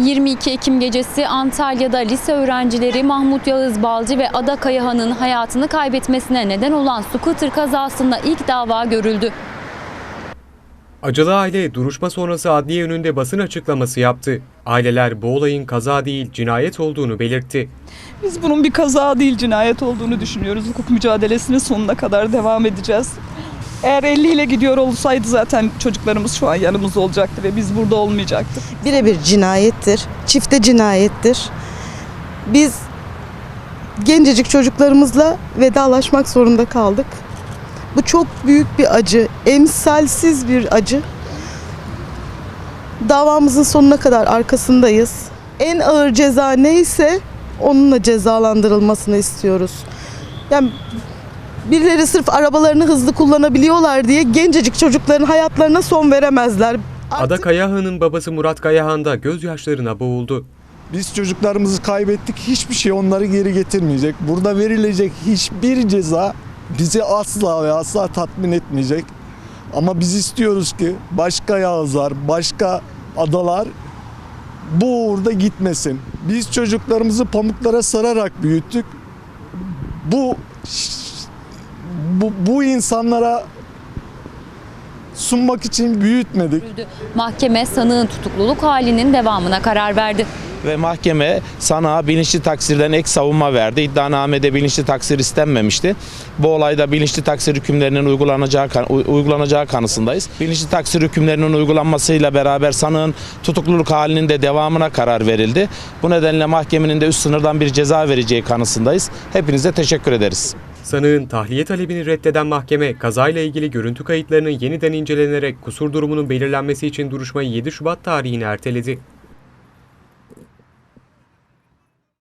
22 Ekim gecesi Antalya'da lise öğrencileri Mahmut Yağız Balcı ve Ada Kayahan'ın hayatını kaybetmesine neden olan scooter kazasında ilk dava görüldü. Acılı aile duruşma sonrası adliye önünde basın açıklaması yaptı. Aileler bu olayın kaza değil cinayet olduğunu belirtti. Biz bunun bir kaza değil cinayet olduğunu düşünüyoruz. Hukuk mücadelesine sonuna kadar devam edeceğiz. Eğer 50 ile gidiyor olsaydı zaten çocuklarımız şu an yanımızda olacaktı ve biz burada olmayacaktık. birebir cinayettir. Çifte cinayettir. Biz gencecik çocuklarımızla vedalaşmak zorunda kaldık. Bu çok büyük bir acı, emsalsiz bir acı. Davamızın sonuna kadar arkasındayız. En ağır ceza neyse onunla cezalandırılmasını istiyoruz. Yani birileri sırf arabalarını hızlı kullanabiliyorlar diye gencecik çocukların hayatlarına son veremezler. Ada Kayahan'ın babası Murat Kayahan da gözyaşlarına boğuldu. Biz çocuklarımızı kaybettik. Hiçbir şey onları geri getirmeyecek. Burada verilecek hiçbir ceza bizi asla ve asla tatmin etmeyecek. Ama biz istiyoruz ki başka Yağızlar, başka adalar bu uğurda gitmesin. Biz çocuklarımızı pamuklara sararak büyüttük. Bu bu, bu insanlara sunmak için büyütmedik. Mahkeme sanığın tutukluluk halinin devamına karar verdi. ve mahkeme sana bilinçli taksirden ek savunma verdi. İddianamede bilinçli taksir istenmemişti. Bu olayda bilinçli taksir hükümlerinin uygulanacağı uygulanacağı kanısındayız. Bilinçli taksir hükümlerinin uygulanmasıyla beraber sanığın tutukluluk halinin de devamına karar verildi. Bu nedenle mahkemenin de üst sınırdan bir ceza vereceği kanısındayız. Hepinize teşekkür ederiz. Sanığın tahliye talebini reddeden mahkeme kazayla ilgili görüntü kayıtlarının yeniden incelenerek kusur durumunun belirlenmesi için duruşmayı 7 Şubat tarihine erteledi.